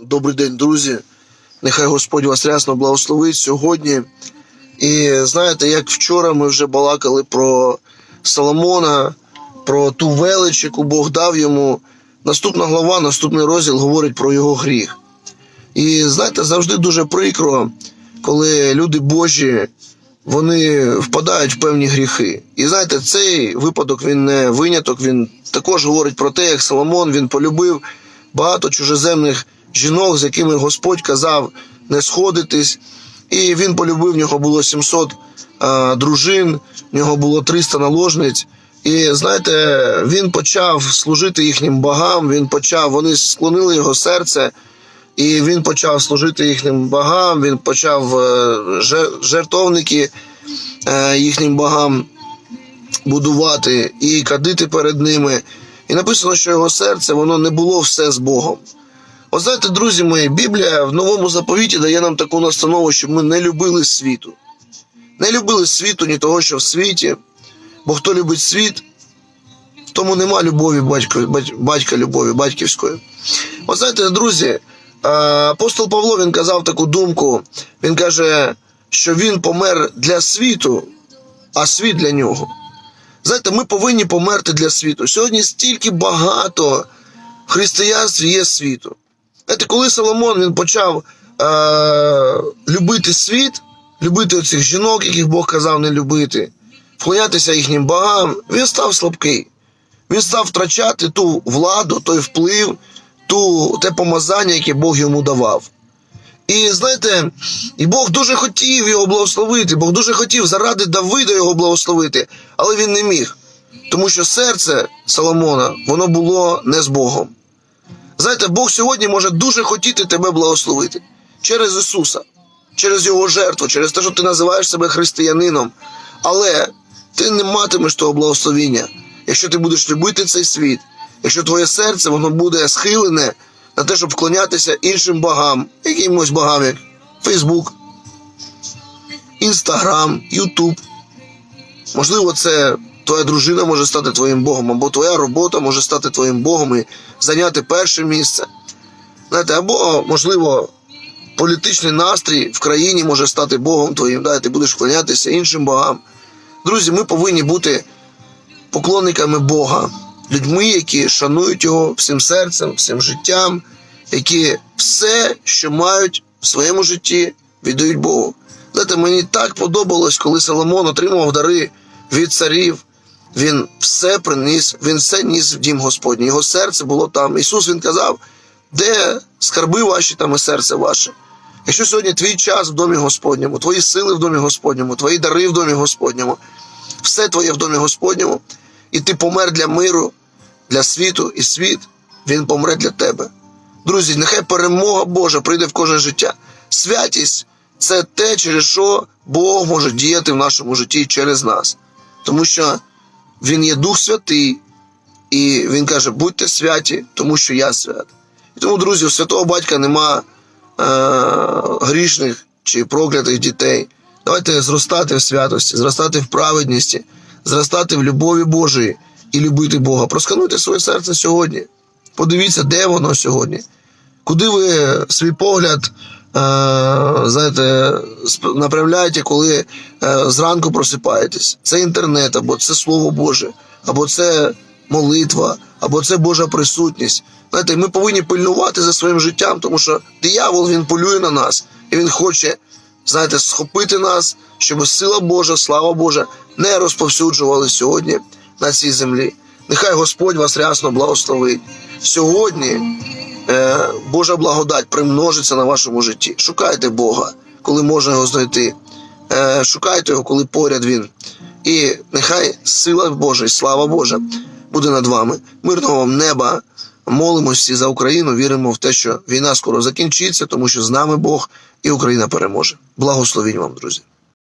Добрий день, друзі. Нехай Господь вас рясно благословить сьогодні. І знаєте, як вчора ми вже балакали про Соломона, про ту велич, яку Бог дав йому. Наступна глава, наступний розділ говорить про його гріх. І знаєте, завжди дуже прикро, коли люди Божі вони впадають в певні гріхи. І знаєте, цей випадок він не виняток. Він також говорить про те, як Соломон він полюбив багато чужеземних жінок, з якими Господь казав не сходитись. І він полюбив, в нього було 700 а, дружин, в нього було 300 наложниць. І знаєте, він почав служити їхнім богам, він почав, вони склонили його серце, і він почав служити їхнім богам, він почав е, жертовники е, їхнім богам будувати і кадити перед ними. І написано, що його серце воно не було все з Богом. От знаєте, друзі мої, Біблія в новому заповіті дає нам таку настанову, щоб ми не любили світу. Не любили світу, ні того, що в світі. Бо хто любить світ, тому нема любові батько, батька любові, батьківської. От знаєте, друзі, е, апостол Павло він казав таку думку. Він каже, що він помер для світу, а світ для нього. Знаєте, ми повинні померти для світу. Сьогодні стільки багато в християнстві є світу. Знаєте, коли Соломон він почав е- любити світ, любити цих жінок, яких Бог казав не любити, вклонятися їхнім богам, він став слабкий. Він став втрачати ту владу, той вплив, ту, те помазання, яке Бог йому давав. І знаєте, і Бог дуже хотів його благословити, Бог дуже хотів заради Давида його благословити, але він не міг. Тому що серце Соломона, воно було не з Богом. Знаєте, Бог сьогодні може дуже хотіти тебе благословити через Ісуса, через Його жертву, через те, що ти називаєш себе християнином. Але ти не матимеш того благословіння, якщо ти будеш любити цей світ, якщо твоє серце воно буде схилене на те, щоб вклонятися іншим богам, якимось богам, як Фейсбук, Інстаграм, Ютуб. Можливо, це твоя дружина може стати твоїм Богом, або твоя робота може стати твоїм Богом і зайняти перше місце. Знаєте, або, можливо, політичний настрій в країні може стати Богом твоїм, да, і ти будеш вклонятися іншим богам. Друзі, ми повинні бути поклонниками Бога, людьми, які шанують його всім серцем, всім життям, які все, що мають в своєму житті, віддають Богу. Знаєте, мені так подобалось, коли Соломон отримував дари від царів. Він все приніс, він все ніс в дім Господній. Його серце було там. Ісус він казав, де скарби ваші, там і серце ваше. Якщо сьогодні твій час в домі Господньому, твої сили в домі Господньому, твої дари в домі Господньому, все твоє в домі Господньому, і ти помер для миру, для світу, і світ, він помре для тебе. Друзі, нехай перемога Божа прийде в кожне життя. Святість це те, через що Бог може діяти в нашому житті через нас. Тому що Він є Дух Святий, і Він каже: будьте святі, тому що я свят. І тому, друзі, у святого батька нема е- грішних чи проклятих дітей. Давайте зростати в святості, зростати в праведності, зростати в любові Божої і любити Бога. Проскануйте своє серце сьогодні. Подивіться, де воно сьогодні. Куди ви свій погляд знаєте, сп- направляєте, коли е, зранку просипаєтесь? Це інтернет, або це Слово Боже, або це молитва, або це Божа присутність. Знаєте, ми повинні пильнувати за своїм життям, тому що диявол він полює на нас, і він хоче, знаєте, схопити нас, щоб сила Божа, слава Божа не розповсюджували сьогодні на цій землі. Нехай Господь вас рясно благословить. Сьогодні е, Божа благодать примножиться на вашому житті. Шукайте Бога, коли можна його знайти. Е, шукайте його, коли поряд він. І нехай сила Божа і слава Божа буде над вами. Мирного вам неба. Молимося за Україну, віримо в те, що війна скоро закінчиться, тому що з нами Бог і Україна переможе. Благословінь вам, друзі.